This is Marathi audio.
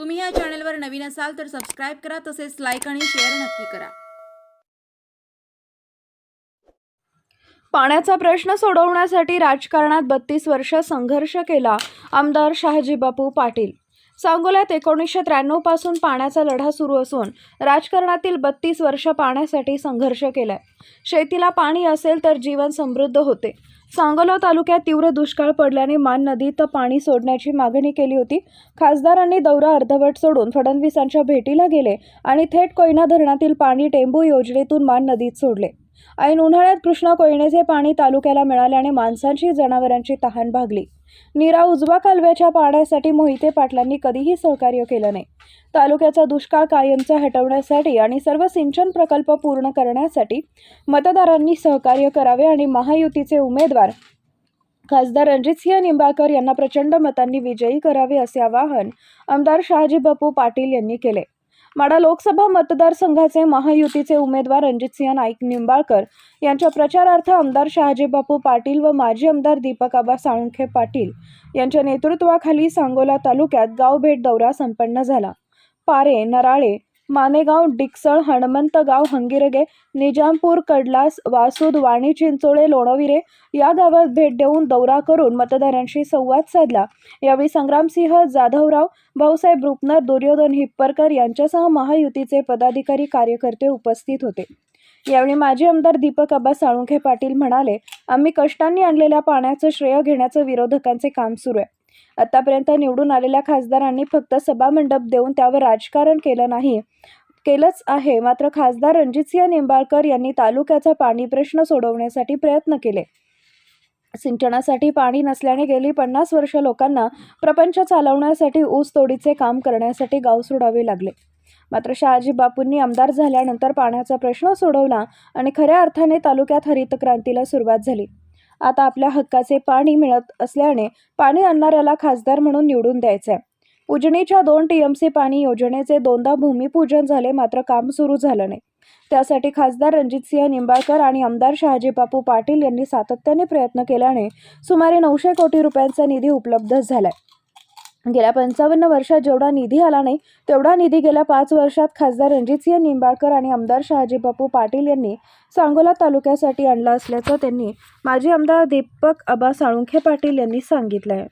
तुम्ही या चॅनलवर नवीन असाल तर सबस्क्राईब करा तसेच लाईक आणि शेअर नक्की करा. पाण्याचा प्रश्न सोडवण्यासाठी राजकारणात बत्तीस वर्ष संघर्ष केला आमदार शहाजीबापू पाटील सांगोल्यात एकोणीसशे त्र्याण्णवपासून पाण्याचा लढा सुरू असून राजकारणातील बत्तीस वर्ष पाण्यासाठी संघर्ष केलाय. शेतीला पाणी असेल तर जीवन समृद्ध होते. सांगोला तालुक्यात तीव्र दुष्काळ पडल्याने मान नदीत पाणी सोडण्याची मागणी केली होती. खासदारांनी दौरा अर्धवट सोडून फडणवीसांच्या भेटीला गेले आणि थेट कोयना धरणातील पाणी टेंबू योजनेतून मान नदीत सोडले. ऐन उन्हाळ्यात कृष्णा कोयनेचे पाणी तालुक्याला मिळाल्याने माणसांची जनावरांची तहान भागली. नीरा उजवा कालव्याच्या पाण्यासाठी मोहिते पाटलांनी कधीही सहकार्य केलं नाही. तालुक्याचा दुष्काळ कायमचा हटवण्यासाठी आणि सर्व सिंचन प्रकल्प पूर्ण करण्यासाठी मतदारांनी सहकार्य करावे आणि महायुतीचे उमेदवार खासदार रणजितसिंह निंबाळकर यांना प्रचंड मतांनी विजयी करावे असे आवाहन आमदार शहाजी बापू पाटील यांनी केले. माडा लोकसभा मतदारसंघाचे महायुतीचे उमेदवार रणजितसिंह नाईक निंबाळकर यांच्या प्रचारार्थ आमदार शहाजीबापू पाटील व माजी आमदार दीपकाबा साळुंखे पाटील यांच्या नेतृत्वाखाली सांगोला तालुक्यात गाव भेट दौरा संपन्न झाला. पारे नराळे मानेगाव डिकसळ हणमंतगाव हंगिरगे निजामपूर कडलास वासूद वाणी चिंचोळे लोणविरे या गावात भेट देऊन दौरा करून मतदारांशी संवाद साधला. यावेळी संग्रामसिंह जाधवराव भाऊसाहेब रुपनर दुर्योधन हिप्परकर यांच्यासह महायुतीचे पदाधिकारी कार्यकर्ते उपस्थित होते. यावेळी माजी आमदार दीपक अब्बा साळुंखे पाटील म्हणाले आम्ही कष्टांनी आणलेल्या पाण्याचं श्रेय घेण्याचं विरोधकांचे काम सुरू आहे. आतापर्यंत निवडून आलेल्या खासदारांनी फक्त सभामंडप देऊन त्यावर राजकारण केलं नाही. केलंच आहे. मात्र खासदार रणजितसिंह निंबाळकर यांनी तालुक्याचा पाणी प्रश्न सोडवण्यासाठी प्रयत्न केले. सिंचनासाठी पाणी नसल्याने गेली पन्नास वर्ष लोकांना प्रपंच चालवण्यासाठी ऊस तोडीचे काम करण्यासाठी गाव सोडावे लागले. मात्र शहाजी बापूंनी आमदार झाल्यानंतर पाण्याचा प्रश्न सोडवला आणि खऱ्या अर्थाने तालुक्यात हरित क्रांतीला सुरुवात झाली. आता आपल्या हक्काचे पाणी मिळत असल्याने पाणी आणणाऱ्याला खासदार म्हणून निवडून द्यायचे उजनीच्या दोन टीएमसी पाणी योजनेचे दोनदा भूमिपूजन झाले मात्र काम सुरू झालं नाही. त्यासाठी खासदार रणजितसिंह निंबाळकर आणि आमदार शहाजीबापू पाटील यांनी सातत्याने प्रयत्न केल्याने सुमारे नऊशे कोटी रुपयांचा निधी उपलब्ध झालाय. गेल्या पंचावन्न वर्षात जेवढा निधी आला नाही तेवढा निधी गेल्या पाच वर्षात खासदार रणजितसिंह निंबाळकर आणि आमदार शहाजी बापू पाटील यांनी सांगोला तालुक्यासाठी आणला असल्याचं त्यांनी माजी आमदार दीपक आबा साळुंखे पाटील यांनी सांगितलं आहे